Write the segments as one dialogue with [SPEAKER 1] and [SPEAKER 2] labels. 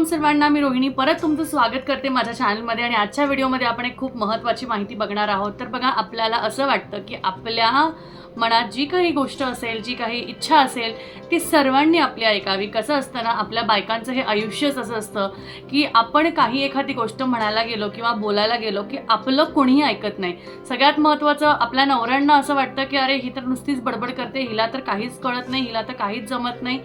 [SPEAKER 1] Welcome सर्वांना. मी रोहिणी परत तुमचं स्वागत करते माझ्या चॅनलमध्ये आणि आजच्या व्हिडिओमध्ये आपण एक खूप महत्त्वाची माहिती बघणार आहोत. तर बघा आपल्याला असं वाटतं की आपल्या मनात जी काही गोष्ट असेल जी काही इच्छा असेल ती सर्वांनी आपली ऐकावी. कसं असतं ना आपल्या बायकांचं हे आयुष्यच असं असतं की आपण काही एखादी गोष्ट म्हणायला गेलो किंवा बोलायला गेलो की आपलं कोणीही ऐकत नाही. सगळ्यात महत्त्वाचं आपल्या नवऱ्यांना असं वाटतं की अरे ही तर नुसतीच बडबड करते हिला तर काहीच कळत नाही हिला तर काहीच जमत नाही.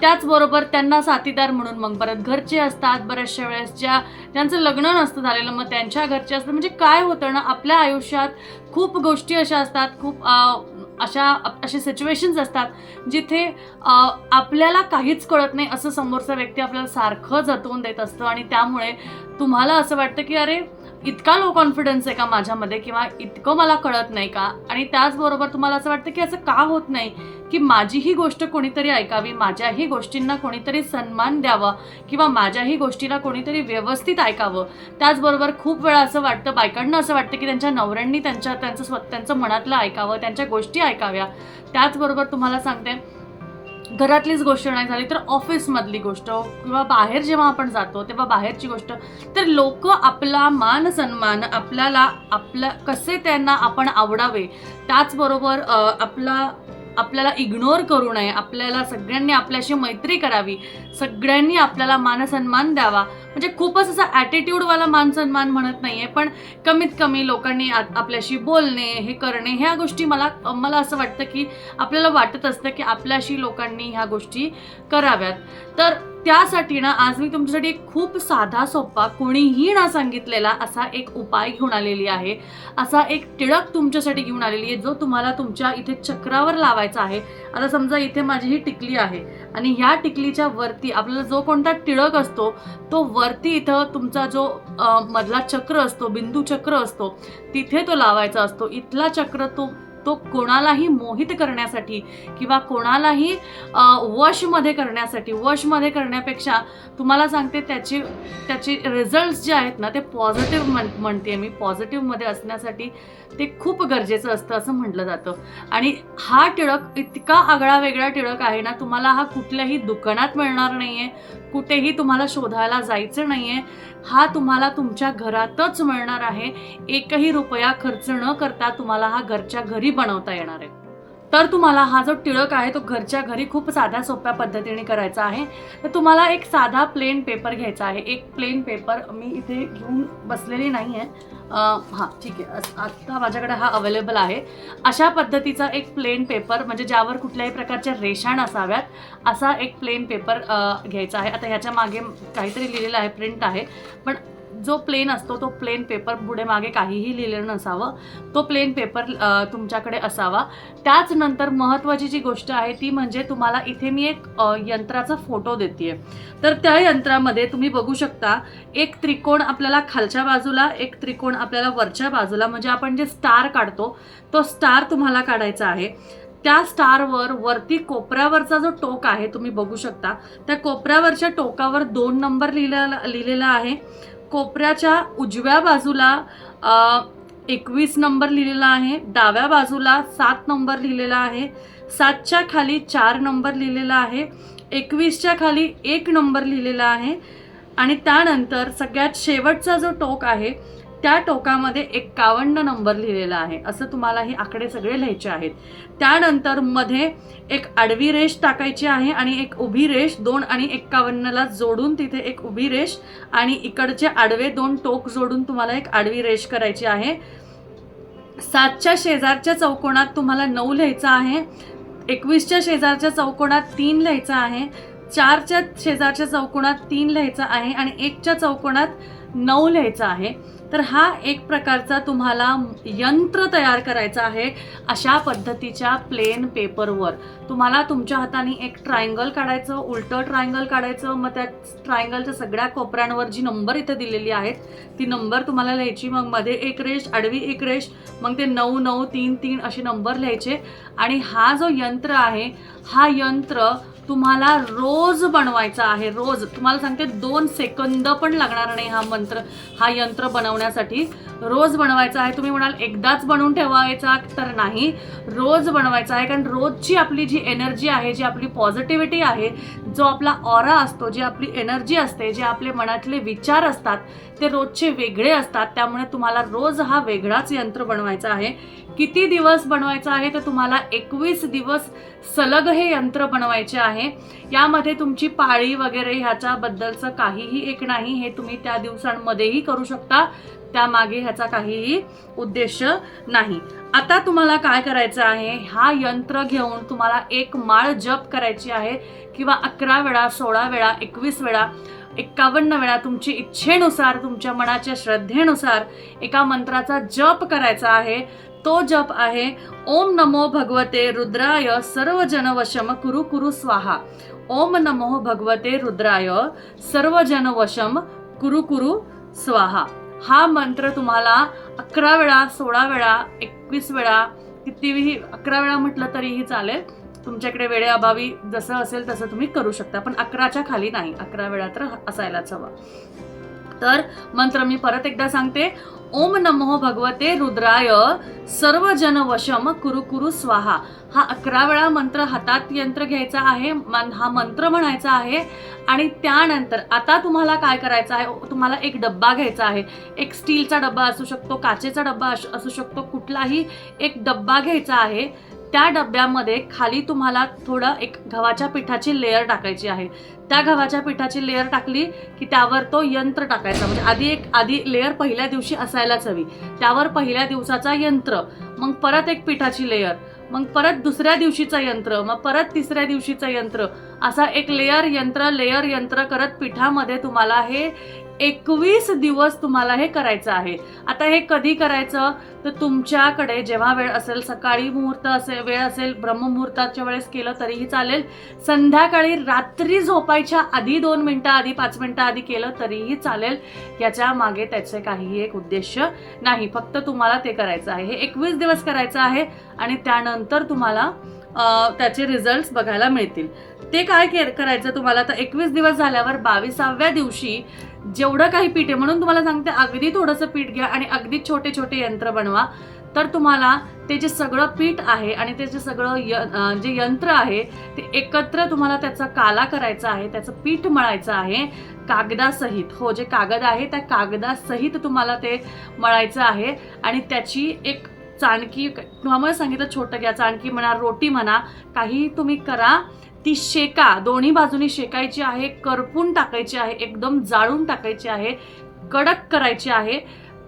[SPEAKER 1] त्याचबरोबर त्यांना साथीदार म्हणून मग परत घरचे असतात बऱ्याचशा वेळेस ज्या त्यांचं लग्न नसतं झालेलं मग त्यांच्या घरचे असतात. म्हणजे काय होतं ना आपल्या आयुष्यात खूप गोष्टी अशा असतात खूप अशा असे सिच्युएशन्स असतात जिथे आपल्याला काहीच कळत नाही असं समोरचा व्यक्ती आपल्याला सारखं जतवून देत असतं. आणि त्यामुळे तुम्हाला असं वाटतं की अरे इतका लो कॉन्फिडन्स आहे का माझ्यामध्ये किंवा इतकं मला कळत नाही का? आणि त्याचबरोबर तुम्हाला असं वाटतं की असं का होत नाही की माझीही गोष्ट कोणीतरी ऐकावी माझ्याही गोष्टींना कोणीतरी सन्मान द्यावा किंवा माझ्याही गोष्टीला कोणीतरी व्यवस्थित ऐकावं? त्याचबरोबर खूप वेळा असं वाटतं बायकांना असं वाटतं की त्यांच्या नवऱ्यांनी त्यांच्या त्यांचं स्व त्यांचं मनातलं ऐकावं त्यांच्या गोष्टी ऐकाव्या. त्याचबरोबर तुम्हाला सांगते घरातलीच गोष्ट नाही झाली तर ऑफिसमधली गोष्ट किंवा बाहेर जेव्हा आपण जातो तेव्हा बाहेरची गोष्ट. तर लोक आपला मान सन्मान आपल्याला आपला कसे त्यांना आपण आवडावे त्याचबरोबर आपला आपल्याला इग्नोर करू नये आपल्याला सगळ्यांनी आपल्याशी मैत्री करावी सगळ्यांनी आपल्याला मानसन्मान द्यावा. म्हणजे खूपच असा ॲटिट्यूडवाला मानसन्मान म्हणत नाही आहे पण कमीत कमी लोकांनी आपल्याशी बोलणे हे करणे ह्या गोष्टी मला मला असं वाटतं की आपल्याला वाटत असतं की आपल्याशी लोकांनी ह्या गोष्टी कराव्यात. तर त्यासाठी ना आज मी तुमच्यासाठी एक खूप साधा सोपा कोणीही ना सांगितलेला असा एक उपाय घेऊन आलेली आहे. असा एक टिळक तुमच्यासाठी घेऊन आलेली आहे जो तुम्हाला तुमच्या इथे चक्रावर लावायचा आहे. आता समजा इथे माझी ही टिकली आहे आणि ह्या टिकलीच्या वरती आपल्याला जो कोणता टिळक असतो तो वर वरती इथं तुमचा जो मधला चक्र असतो बिंदू चक्र असतो तिथे तो लावायचा असतो. इथला चक्र तो तो कोणालाही मोहित करण्यासाठी किंवा कोणालाही वशमध्ये करण्यासाठी वशमध्ये करण्यापेक्षा तुम्हाला सांगते त्याचे त्याचे रिझल्ट्स जे आहेत ना ते पॉझिटिव्ह म्हण म्हणते मी. पॉझिटिव्हमध्ये असण्यासाठी ते खूप गरजेचं असतं असं म्हटलं जातं. आणि हा टिळक इतका आगळा वेगळा टिळक आहे ना तुम्हाला हा कुठल्याही दुकानात मिळणार नाही आहे कुठेही तुम्हाला शोधायला जायचं नाही आहे हा तुम्हाला तुमच्या घरातच मिळणार आहे. एकही रुपया खर्च न करता तुम्हाला हा घरच्या घरी बनवता येणार आहे. तर तुम्हाला हा जो टिळक आहे तो घरच्या घरी खूप साध्या सोप्या पद्धतीने करायचा आहे. तर तुम्हाला एक साधा प्लेन पेपर घ्यायचा आहे. एक प्लेन पेपर मी इथे घेऊन बसलेली नाही आहे हां ठीक आहे. आत्ता माझ्याकडे हा अवेलेबल आहे. अशा पद्धतीचा एक प्लेन पेपर म्हणजे ज्यावर कुठल्याही प्रकारच्या रेषा नसाव्यात असा एक प्लेन पेपर घ्यायचा आहे. आता ह्याच्या मागे काहीतरी लिहिलेलं आहे प्रिंट आहे. पण जो प्लेन असतो तो प्लेन पेपर पुढे मागे काहीही लिहिलेलं नसावं. तो प्लेन पेपर तुमच्याकडे असावा. त्याच नंतर महत्त्वाची जी गोष्ट आहे ती म्हणजे तुम्हाला इथे मी एक यंत्राचा फोटो देते तर त्या यंत्रामध्ये तुम्ही बघू शकता एक त्रिकोण आपल्याला खालच्या बाजूला एक त्रिकोण आपल्याला वरच्या बाजूला म्हणजे आपण जे स्टार काढतो तो स्टार तुम्हाला काढायचा आहे. त्या स्टारवर वरती कोपऱ्यावरचा जो टोक आहे तुम्ही बघू शकता. त्या कोपऱ्यावरच्या टोकावर दोन नंबर लिहिलेला लिहिलेला आहे. कोपऱ्याच्या उजव्या बाजूला एकवीस नंबर लिहिलेला आहे. डाव्या बाजूला सात नंबर लिहिलेला आहे. सातच्या खाली चार नंबर लिहिलेला आहे. एकवीसच्या खाली एक नंबर लिहिलेला आहे. आणि त्यानंतर सगळ्यात शेवटचा जो टोक आहे त्या टोकामध्ये एक्कावन्न नंबर लिहिलेला आहे. असं तुम्हाला हे आकडे सगळे लिहायचे आहेत. त्यानंतरमध्ये एक आडवी रेष टाकायची आहे आणि एक उभी रेष दोन आणि एक्कावन्नला जोडून तिथे एक उभी रेष आणि इकडचे आडवे दोन टोक जोडून तुम्हाला एक आडवी रेष करायची आहे. सातच्या शेजारच्या चौकोनात तुम्हाला नऊ लिहायचं आहे. एकवीसच्या शेजारच्या चौकोनात तीन लिहायचं आहे. चारच्या शेजारच्या चौकोनात तीन लिहायचं आहे आणि एकच्या चौकोनात नऊ लिहायचं आहे. तर हा एक प्रकारचा तुम्हाला यंत्र तयार करायचा आहे अशा पद्धतीच्या प्लेन पेपरवर तुम्हाला तुमच्या हाताने एक ट्रायंगल काढायचं उलटं ट्रायंगल काढायचं मग त्या ट्रायंगलच्या सगळ्या कोपऱ्यांवर जी नंबर इथं दिलेली आहेत ती नंबर तुम्हाला लिहायची मग मध्ये एक रेष आडवी एक रेष मग ते नऊ नऊ तीन तीन असे नंबर लिहायचे. आणि हा जो यंत्र आहे हा यंत्र तुम्हाला रोज बनवायचा आहे रोज. तुम्हाला सांगते दोन सेकंद पण लागणार नाही हा मंत्र हा यंत्र बनवण्यासाठी. रोज बनवायचा आहे. तुम्ही म्हणाल एकदाच बनवून ठेवायचा तर नाही. रोज बनवायचा आहे कारण रोजची आपली जी एनर्जी आहे जी आपली पॉझिटिव्हिटी आहे जो आपला ऑरा असतो जी आपली एनर्जी असते जे आपले मनातले विचार असतात ते रोजचे वेगळे असतात. त्यामुळे तुम्हाला रोज हा वेगळाच यंत्र बनवायचा आहे. किती दिवस बनवायचा आहे तर तुम्हाला एकवीस दिवस सलग हे यंत्र बनवायचे आहे. यामध्ये तुमची पाळी वगैरे ह्याच्याबद्दलचं काहीही एक नाही हे तुम्ही त्या दिवसांमध्येही करू शकता. त्यामागे ह्याचा काहीही उद्देश नाही. आता तुम्हाला काय करायचं आहे? हा यंत्र घेऊन तुम्हाला एक माळ जप करायची आहे किंवा अकरा वेळा सोळा वेळा एकवीस वेळा एक्कावन्न वेळा तुमची इच्छेनुसार तुमच्या मनाच्या श्रद्धेनुसार एका मंत्राचा जप करायचा आहे. तो जप आहे ओम नमो भगवते रुद्राय सर्व जनवशम कुरु कुरु स्वाहा. ओम नमो भगवते रुद्राय सर्व जनवशम कुरु कुरु स्वाहा. हा मंत्र तुम्हाला अकरा वेळा सोळा वेळा एकवीस वेळा कितीही अकरा वेळा म्हटलं तरीही चालेल. तुमच्याकडे वेळेअभावी जसं असेल तसं तुम्ही करू शकता पण अकराच्या खाली नाही. अकरा वेळा तर असायलाच हवं. तर मंत्र मी परत एकदा सांगते. ओम नमो भगवते रुद्राय सर्व जन वशम कुरु कुरु स्वाहा. हा अकरा वेळा मंत्र हातात यंत्र घ्यायचा आहे मन- हा मंत्र म्हणायचा आहे आणि त्यानंतर आता तुम्हाला काय करायचं आहे? तुम्हाला एक डब्बा घ्यायचा आहे. एक स्टीलचा डब्बा असू शकतो काचेचा डब्बा असू असू शकतो कुठलाही एक डब्बा घ्यायचा आहे. त्या डब्यामध्ये खाली तुम्हाला थोडं एक गव्हाच्या पिठाची लेअर टाकायची आहे. त्या गव्हाच्या पिठाची लेअर टाकली की त्यावर तो यंत्र टाकायचा. म्हणजे आधी एक आधी लेअर पहिल्या दिवशी असायलाच हवी. त्यावर पहिल्या दिवसाचा यंत्र मग परत एक पिठाची लेअर मग परत दुसऱ्या दिवशीचं यंत्र मग परत तिसऱ्या दिवशीचं यंत्र. असा एक लेअर यंत्र लेअर यंत्र करत पिठामध्ये तुम्हाला हे एकवीस दिवस तुम्हाला हे करायचं आहे. आता हे कधी करायचं? तर तुमच्याकडे जेव्हा वेळ असेल सकाळी मुहूर्त असेल वेळ असेल ब्रह्ममुहूर्ताच्या वेळेस केलं तरीही चालेल. संध्याकाळी रात्री झोपायच्या आधी दोन मिनटं आधी पाच मिनटं आधी केलं तरीही चालेल. याच्या मागे त्याचे काहीही एक उद्देश नाही. फक्त तुम्हाला ते करायचं आहे. हे एकवीस दिवस करायचं आहे आणि त्यानंतर तुम्हाला त्याचे रिझल्ट बघायला मिळतील. ते काय के- करायचं तुम्हाला? तर एकवीस दिवस झाल्यावर बावीसाव्या दिवशी जेवढं काही पीठ आहे म्हणून तुम्हाला सांगते अगदी थोडंसं पीठ घ्या आणि अगदी छोटे छोटे यंत्र बनवा. तर तुम्हाला ते जे सगळं पीठ आहे आणि ते जे सगळं य जे यंत्र आहे ते एकत्र तुम्हाला त्याचा काला करायचा आहे त्याचं पीठ मळायचं आहे कागदासहित. हो जे कागद आहे त्या कागदासहित तुम्हाला ते मळायचं आहे आणि त्याची एक चाणकी तुम्हाला सांगितलं छोटं घ्या चाणकी म्हणा रोटी म्हणा काही तुम्ही करा. ती शेका दोन्ही बाजूनी शेकायची आहे करपून टाकायची आहे एकदम जाळून टाकायची आहे कडक करायची आहे.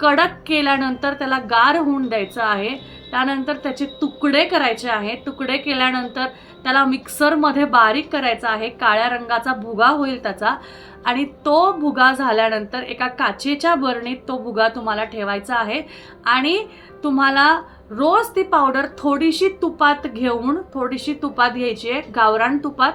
[SPEAKER 1] कडक केल्यानंतर त्याला गार होऊन द्यायचं आहे. त्यानंतर त्याचे तुकडे करायचे आहे. तुकडे केल्यानंतर त्याला मिक्सरमध्ये बारीक करायचा आहे. काळ्या रंगाचा भुगा होईल त्याचा. आणि तो भुगा झाल्यानंतर एका काचेच्या बरणीत तो भुगा तुम्हाला ठेवायचा आहे. आणि तुम्हाला रोज ती पावडर थोडीशी तुपात घेऊन थोडीशी तुपात घ्यायची आहे. गावरान तुपात.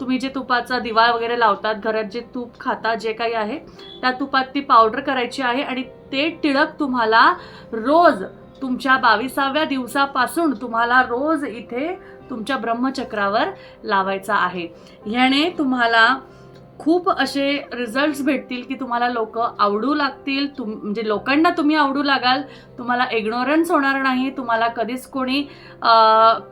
[SPEAKER 1] तुम्ही जे तुपाचा दिवा वगैरे लावतात घरात जे तूप खाता जे काही आहे त्या तुपात ती पावडर करायची आहे. आणि ते टिळक तुम्हाला रोज तुमच्या बावीसाव्या दिवसापासून तुम्हाला रोज इथे तुमच्या ब्रह्मचक्रावर लावायचा आहे. ह्याने तुम्हाला खूप असे रिझल्ट्स भेटतील की तुम्हाला लोक आवडू लागतील. तुम म्हणजे लोकांना तुम्ही आवडू लागाल. तुम्हाला इग्नोरन्स होणार नाही. तुम्हाला कधीच कोणी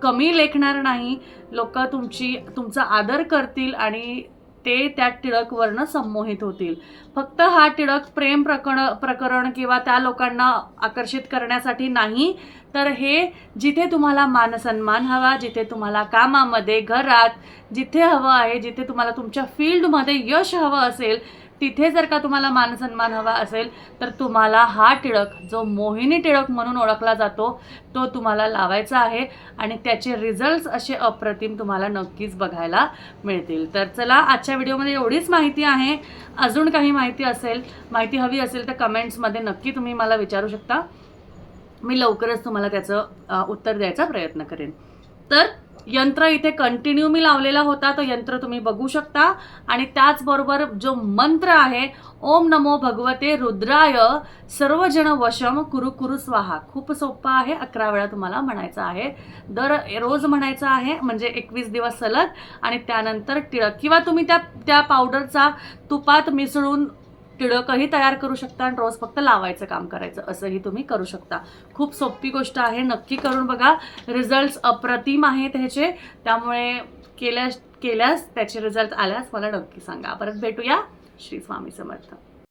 [SPEAKER 1] कमी लेखणार नाही. लोक तुमची तुमचा आदर करतील आणि ते त्या टिळकवरनं संमोहित होतील. फक्त हा टिळक प्रेम प्रकरण प्रकरण किंवा त्या लोकांना आकर्षित करण्यासाठी नाही तर हे जिथे तुम्हाला मानसन्मान हवा जिथे तुम्हाला कामामध्ये घरात जिथे हवं आहे जिथे तुम्हाला तुमच्या फील्डमध्ये यश हवं असेल तिथे जर का तुम्हाला मानसन्मान हवा असेल तर तुम्हाला हा टिळक जो मोहिनी टिळक म्हणून ओळखला जातो तो तुम्हाला लावायचा आहे आणि त्याचे रिझल्ट्स असे अप्रतिम तुम्हाला नक्कीच बघायला मिळतील. तर चला आजच्या व्हिडिओमध्ये एवढीच माहिती आहे. अजून काही माहिती असेल माहिती हवी असेल तर कमेंट्समध्ये नक्की तुम्ही मला विचारू शकता. मी लवकरच तुम्हाला त्याचं उत्तर द्यायचा प्रयत्न करेन. तर यंत्र इथे कंटिन्यू मी लावलेला होता तो यंत्र तुम्ही बघू शकता. आणि त्याचबरोबर जो मंत्र आहे ओम नमो भगवते रुद्राय सर्वजण वशम कुरु कुरु स्वाहा. खूप सोपं आहे अकरा वेळा तुम्हाला म्हणायचं आहे. दर रोज म्हणायचं आहे म्हणजे एकवीस दिवस सलग. आणि त्यानंतर टिळक किंवा तुम्ही त्या त्या पावडरचा तुपात मिसळून टिळकही तयार करू शकता आणि रोज फक्त लावायचं काम करायचं असंही तुम्ही करू शकता. खूप सोपी गोष्ट आहे. नक्की करून बघा. रिझल्ट अप्रतिम आहेत ह्याचे. त्यामुळे केल्यास केल्यास त्याचे रिझल्ट आल्यास मला नक्की सांगा. परत भेटूया. श्री स्वामी समर्थ.